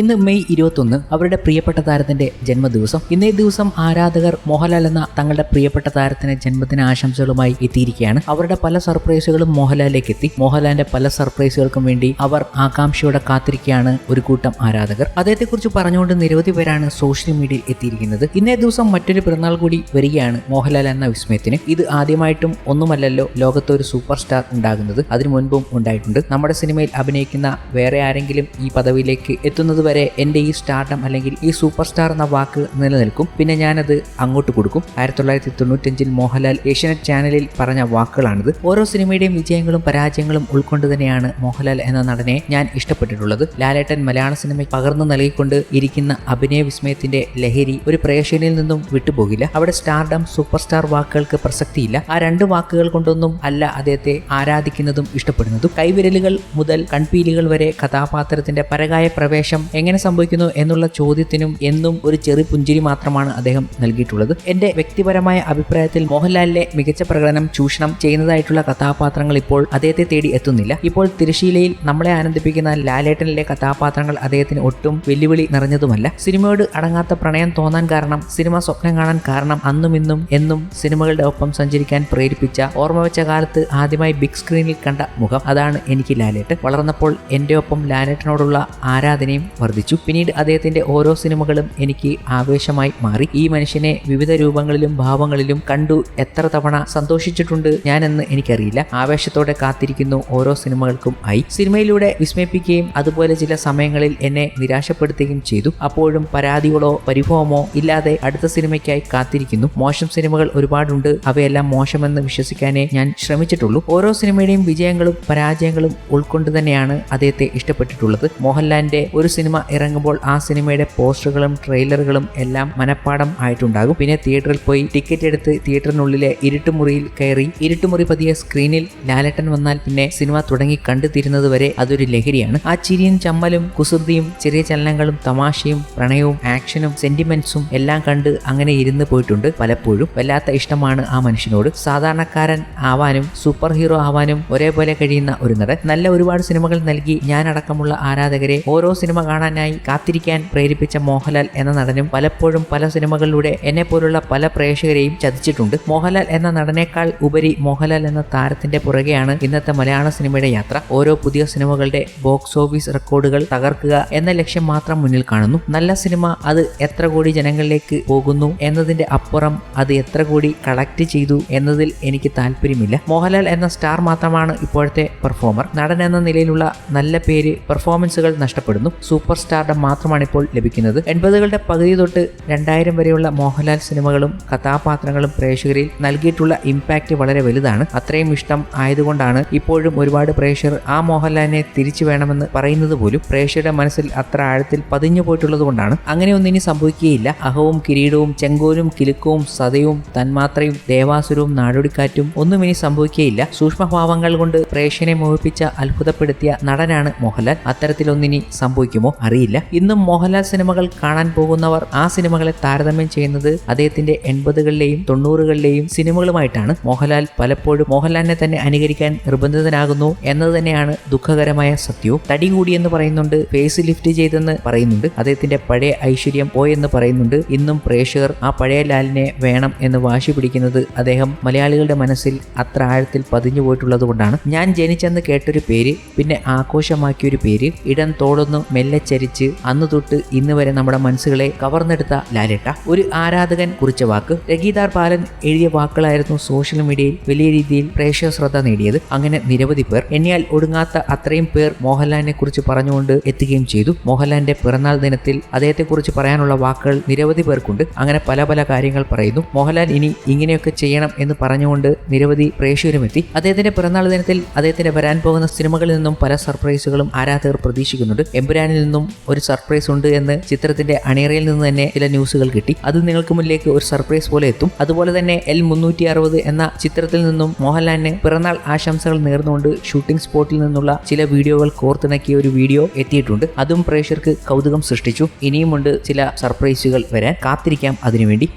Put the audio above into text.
ഇന്ന് മെയ് ഇരുപത്തൊന്ന് അവരുടെ പ്രിയപ്പെട്ട താരത്തിന്റെ ജന്മദിവസം. ഇന്നേ ദിവസം ആരാധകർ മോഹൻലാൽ എന്ന തങ്ങളുടെ പ്രിയപ്പെട്ട താരത്തിന്റെ ജന്മദിന ആശംസകളുമായി എത്തിയിരിക്കുകയാണ്. അവരുടെ പല സർപ്രൈസുകളും മോഹൻലാലിലേക്ക് എത്തി. മോഹൻലാലിന്റെ പല സർപ്രൈസുകൾക്കും വേണ്ടി അവർ ആകാംക്ഷയോടെ കാത്തിരിക്കുകയാണ് ഒരു കൂട്ടം ആരാധകർ. അദ്ദേഹത്തെക്കുറിച്ച് പറഞ്ഞുകൊണ്ട് നിരവധി പേരാണ് സോഷ്യൽ മീഡിയയിൽ എത്തിയിരിക്കുന്നത്. ഇന്നേ ദിവസം മറ്റൊരു പിറന്നാൾ കൂടി വരികയാണ് മോഹൻലാൽ എന്ന വിസ്മയത്തിന്. ഇത് ആദ്യമായിട്ടും ഒന്നുമല്ലല്ലോ ലോകത്ത് ഒരു സൂപ്പർ സ്റ്റാർ ഉണ്ടാകുന്നത്. അതിനു മുൻപും ഉണ്ടായിട്ടുണ്ട്. നമ്മുടെ സിനിമയിൽ അഭിനയിക്കുന്ന വേറെ ആരെങ്കിലും ഈ പദവിയിലേക്ക് എത്തുന്നത് വരെ എന്റെ ഈ സ്റ്റാർഡം അല്ലെങ്കിൽ ഈ സൂപ്പർ സ്റ്റാർ എന്ന വാക്ക് നിലനിൽക്കും. പിന്നെ ഞാനത് അങ്ങോട്ട് കൊടുക്കും. ആയിരത്തി തൊള്ളായിരത്തി തൊണ്ണൂറ്റഞ്ചിൽ മോഹൻലാൽ ഏഷ്യാനെറ്റ് ചാനലിൽ പറഞ്ഞ വാക്കുകളാണിത്. ഓരോ സിനിമയുടെയും വിജയങ്ങളും പരാജയങ്ങളും ഉൾക്കൊണ്ട് തന്നെയാണ് മോഹൻലാൽ എന്ന നടനെ ഞാൻ ഇഷ്ടപ്പെട്ടിട്ടുള്ളത്. ലാലേട്ടൻ മലയാള സിനിമയ്ക്ക് പകർന്നു നൽകിക്കൊണ്ട് ഇരിക്കുന്ന അഭിനയ വിസ്മയത്തിന്റെ ലഹരി ഒരു പ്രേക്ഷകനിൽ നിന്നും വിട്ടുപോകില്ല. അവിടെ സ്റ്റാർഡം സൂപ്പർ സ്റ്റാർ വാക്കുകൾക്ക് പ്രസക്തിയില്ല. ആ രണ്ട് വാക്കുകൾ കൊണ്ടൊന്നും അല്ല അദ്ദേഹത്തെ ആരാധിക്കുന്നതും ഇഷ്ടപ്പെടുന്നതും. കൈവിരലുകൾ മുതൽ കൺപീലികൾ വരെ കഥാപാത്രത്തിന്റെ പരകായ പ്രവേശം എങ്ങനെ സംഭവിക്കുന്നു എന്നുള്ള ചോദ്യത്തിനും എന്നും ഒരു ചെറു പുഞ്ചിരി മാത്രമാണ് അദ്ദേഹം നൽകിയിട്ടുള്ളത്. എന്റെ വ്യക്തിപരമായ അഭിപ്രായത്തിൽ മോഹൻലാലിലെ മികച്ച പ്രകടനം ചൂഷണം ചെയ്യുന്നതായിട്ടുള്ള കഥാപാത്രങ്ങൾ ഇപ്പോൾ അദ്ദേഹത്തെ തേടി എത്തുന്നില്ല. ഇപ്പോൾ തിരശീലയിൽ നമ്മളെ ആനന്ദിപ്പിക്കുന്ന ലാലേട്ടനിലെ കഥാപാത്രങ്ങൾ അദ്ദേഹത്തിന് ഒട്ടും വെല്ലുവിളി നിറഞ്ഞതുമല്ല. സിനിമയോട് അടങ്ങാത്ത പ്രണയം തോന്നാൻ കാരണം സിനിമ സ്വപ്നം കാണാൻ കാരണം അന്നും ഇന്നും എന്നും സിനിമകളുടെ ഒപ്പം സഞ്ചരിക്കാൻ പ്രേരിപ്പിച്ച ഓർമ്മ വെച്ച കാലത്ത് ആദ്യമായി ബിഗ് സ്ക്രീനിൽ കണ്ട മുഖം അതാണ് എനിക്ക് ലാലേട്ട് വളർന്നപ്പോൾ എന്റെ ഒപ്പം ലാലേട്ടനോടുള്ള ആരാധനയും വർദ്ധിച്ചു. പിന്നീട് അദ്ദേഹത്തിന്റെ ഓരോ സിനിമകളും എനിക്ക് ആവേശമായി മാറി. ഈ മനുഷ്യനെ വിവിധ രൂപങ്ങളിലും ഭാവങ്ങളിലും കണ്ടു എത്ര തവണ സന്തോഷിച്ചിട്ടുണ്ട് ഞാനെന്ന് എനിക്കറിയില്ല. ആവേശത്തോടെ കാത്തിരിക്കുന്നു ഓരോ സിനിമകൾക്കും ആയി. സിനിമയിലൂടെ വിസ്മയിപ്പിക്കുകയും അതുപോലെ ചില സമയങ്ങളിൽ എന്നെ നിരാശപ്പെടുത്തുകയും ചെയ്തു. അപ്പോഴും പരാതികളോ പരിഭവമോ ഇല്ലാതെ അടുത്ത സിനിമയ്ക്കായി കാത്തിരിക്കുന്നു. മോശം സിനിമകൾ ഒരുപാടുണ്ട്. അവയെല്ലാം മോശമെന്ന് വിശ്വസിക്കാനേ ഞാൻ ശ്രമിച്ചിട്ടുള്ളൂ. ഓരോ സിനിമയുടെയും വിജയങ്ങളും പരാജയങ്ങളും ഉൾക്കൊണ്ട് തന്നെയാണ് അദ്ദേഹത്തെ ഇഷ്ടപ്പെട്ടിട്ടുള്ളത്. മോഹൻലാലിന്റെ ഒരു ഇറങ്ങുമ്പോൾ ആ സിനിമയുടെ പോസ്റ്ററുകളും ട്രെയിലറുകളും എല്ലാം മനഃപ്പാടം ആയിട്ടുണ്ടാകും. പിന്നെ തിയേറ്ററിൽ പോയി ടിക്കറ്റ് എടുത്ത് തിയേറ്ററിനുള്ളിലെ ഇരുട്ടുമുറിയിൽ കയറി ഇരുട്ടുമുറി പതിയ സ്ക്രീനിൽ ലാലട്ടൻ വന്നാൽ പിന്നെ സിനിമ തുടങ്ങി കണ്ടു തീരുന്നത് വരെ അതൊരു ലഹരിയാണ്. ആ ചിരിയും ചമ്മലും കുസൃതിയും ചെറിയ ചലനങ്ങളും തമാശയും പ്രണയവും ആക്ഷനും സെന്റിമെന്റ്സും എല്ലാം കണ്ട് അങ്ങനെ ഇരുന്ന് പോയിട്ടുണ്ട് പലപ്പോഴും. വല്ലാത്ത ഇഷ്ടമാണ് ആ മനുഷ്യനോട്. സാധാരണക്കാരൻ ആവാനും സൂപ്പർ ഹീറോ ആവാനും ഒരേപോലെ കഴിയുന്ന ഒരു നടൻ. നല്ല ഒരുപാട് സിനിമകൾ നൽകി ഞാനടക്കമുള്ള ആരാധകരെ ഓരോ സിനിമ കാണാനായി കാത്തിരിക്കാൻ പ്രേരിപ്പിച്ച മോഹൻലാൽ എന്ന നടനും പലപ്പോഴും പല സിനിമകളിലൂടെ എന്നെ പോലുള്ള പല പ്രേക്ഷകരെയും ചതിച്ചിട്ടുണ്ട്. മോഹൻലാൽ എന്ന നടനേക്കാൾ ഉപരി മോഹൻലാൽ എന്ന താരത്തിന്റെ പുറകെയാണ് ഇന്നത്തെ മലയാള സിനിമയുടെ യാത്ര. ഓരോ പുതിയ സിനിമകളുടെ ബോക്സ് ഓഫീസ് റെക്കോർഡുകൾ തകർക്കുക എന്ന ലക്ഷ്യം മാത്രം മുന്നിൽ കാണുന്നു. നല്ല സിനിമ അത് എത്ര കോടി ജനങ്ങളിലേക്ക് പോകുന്നു എന്നതിന്റെ അപ്പുറം അത് എത്ര കോടി കളക്ട് ചെയ്തു എന്നതിൽ എനിക്ക് താല്പര്യമില്ല. മോഹൻലാൽ എന്ന സ്റ്റാർ മാത്രമാണ് ഇപ്പോഴത്തെ പെർഫോമർ നടൻ എന്ന നിലയിലുള്ള നല്ല പേര് പെർഫോമൻസുകൾ നഷ്ടപ്പെടുന്നു. സൂപ്പർ സ്റ്റാറുടെ മാത്രമാണ് ഇപ്പോൾ ലഭിക്കുന്നത്. എൺപതുകളുടെ പകുതി തൊട്ട് രണ്ടായിരം വരെയുള്ള മോഹൻലാൽ സിനിമകളും കഥാപാത്രങ്ങളും പ്രേക്ഷകരിൽ നൽകിയിട്ടുള്ള ഇമ്പാക്റ്റ് വളരെ വലുതാണ്. അത്രയും ഇഷ്ടം ആയതുകൊണ്ടാണ് ഇപ്പോഴും ഒരുപാട് പ്രേക്ഷകർ ആ മോഹൻലാലിനെ തിരിച്ചു വേണമെന്ന് പറയുന്നത് പോലും പ്രേക്ഷകരുടെ മനസ്സിൽ അത്ര ആഴത്തിൽ പതിഞ്ഞു പോയിട്ടുള്ളത് കൊണ്ടാണ്. അങ്ങനെയൊന്നും ഇനി സംഭവിക്കുകയില്ല. അഹവും കിരീടവും ചെങ്കോലും കിലുക്കവും സതയും തന്മാത്രയും ദേവാസുരവും നാടോടിക്കാറ്റും ഒന്നും ഇനി സംഭവിക്കുകയില്ല. സൂക്ഷ്മഭാവങ്ങൾ കൊണ്ട് പ്രേക്ഷകനെ മോഹിപ്പിച്ച അത്ഭുതപ്പെടുത്തിയ നടനാണ് മോഹൻലാൽ. അത്തരത്തിലൊന്നിനി സംഭവിക്കുമോ? അറിയില്ല. ഇന്നും മോഹൻലാൽ സിനിമകൾ കാണാൻ പോകുന്നവർ ആ സിനിമകളെ താരതമ്യം ചെയ്യുന്നത് അദ്ദേഹത്തിന്റെ എൺപതുകളിലെയും തൊണ്ണൂറുകളിലെയും സിനിമകളുമായിട്ടാണ്. മോഹൻലാൽ പലപ്പോഴും മോഹൻലാലിനെ തന്നെ അനുകരിക്കാൻ നിർബന്ധിതനാകുന്നു എന്നത് തന്നെയാണ് ദുഃഖകരമായ സത്യവും. തടി കൂടിയെന്ന് പറയുന്നുണ്ട് ഫേസ് ലിഫ്റ്റ് ചെയ്തെന്ന് പറയുന്നുണ്ട് അദ്ദേഹത്തിന്റെ പഴയ ഐശ്വര്യം പോയെന്ന് പറയുന്നുണ്ട്. ഇന്നും പ്രേക്ഷകർ ആ പഴയ ലാലിനെ വേണം എന്ന് വാശി പിടിക്കുന്നത് അദ്ദേഹം മലയാളികളുടെ മനസ്സിൽ അത്ര ആഴത്തിൽ പതിഞ്ഞു പോയിട്ടുള്ളത് കൊണ്ടാണ് ഞാൻ ജനിച്ചെന്ന് കേട്ടൊരു പേര് പിന്നെ ആഘോഷമാക്കിയൊരു പേര് ഇടം തോളൊന്ന് മെല്ലെ ചരിച്ച് അന്ന് തൊട്ട് ഇന്ന് വരെ നമ്മുടെ മനസ്സുകളെ കവർന്നെടുത്ത ലാലേട്ട. ഒരു ആരാധകൻ കുറിച്ച വാക്ക്. രഗീതാർ പാലൻ എഴുതിയ വാക്കുകളായിരുന്നു സോഷ്യൽ മീഡിയയിൽ വലിയ രീതിയിൽ പ്രേക്ഷക ശ്രദ്ധ നേടിയത്. അങ്ങനെ നിരവധി പേർ എണ്ണിയാൽ ഒടുങ്ങാത്ത അത്രയും പേർ മോഹൻലാലിനെ കുറിച്ച് പറഞ്ഞുകൊണ്ട് എത്തുകയും ചെയ്തു. മോഹൻലാലിന്റെ പിറന്നാൾ ദിനത്തിൽ അദ്ദേഹത്തെക്കുറിച്ച് പറയാനുള്ള വാക്കുകൾ നിരവധി പേർക്കുണ്ട്. അങ്ങനെ പല പല കാര്യങ്ങൾ പറയുന്നു. മോഹൻലാൽ ഇനി ഇങ്ങനെയൊക്കെ ചെയ്യണം എന്ന് പറഞ്ഞുകൊണ്ട് നിരവധി പ്രേക്ഷകരും എത്തി. അദ്ദേഹത്തിന്റെ പിറന്നാൾ ദിനത്തിൽ അദ്ദേഹത്തിന്റെ വരാൻ പോകുന്ന സിനിമകളിൽ നിന്നും പല സർപ്രൈസുകളും ആരാധകർ പ്രതീക്ഷിക്കുന്നുണ്ട്. എമ്പുരാനിൽ നിന്നും ഒരു സർപ്രൈസ് ഉണ്ട് എന്ന് ചിത്രത്തിന്റെ അണിയറയിൽ നിന്ന് തന്നെ ചില ന്യൂസുകൾ കിട്ടി. അത് നിങ്ങൾക്ക് മുന്നിലേക്ക് ഒരു സർപ്രൈസ് പോലെ എത്തും. അതുപോലെ തന്നെ എൽ മുന്നൂറ്റി അറുപത് എന്ന ചിത്രത്തിൽ നിന്നും മോഹൻലാലിന് പിറന്നാൾ ആശംസകൾ നേർന്നുകൊണ്ട് ഷൂട്ടിംഗ് സ്പോട്ടിൽ നിന്നുള്ള ചില വീഡിയോകൾ കോർത്തിണക്കിയ ഒരു വീഡിയോ എത്തിയിട്ടുണ്ട്. അതും പ്രേക്ഷകർക്ക് കൗതുകം സൃഷ്ടിച്ചു. ഇനിയുമുണ്ട് ചില സർപ്രൈസുകൾ വരാൻ കാത്തിരിക്കാം. അതിനുവേണ്ടി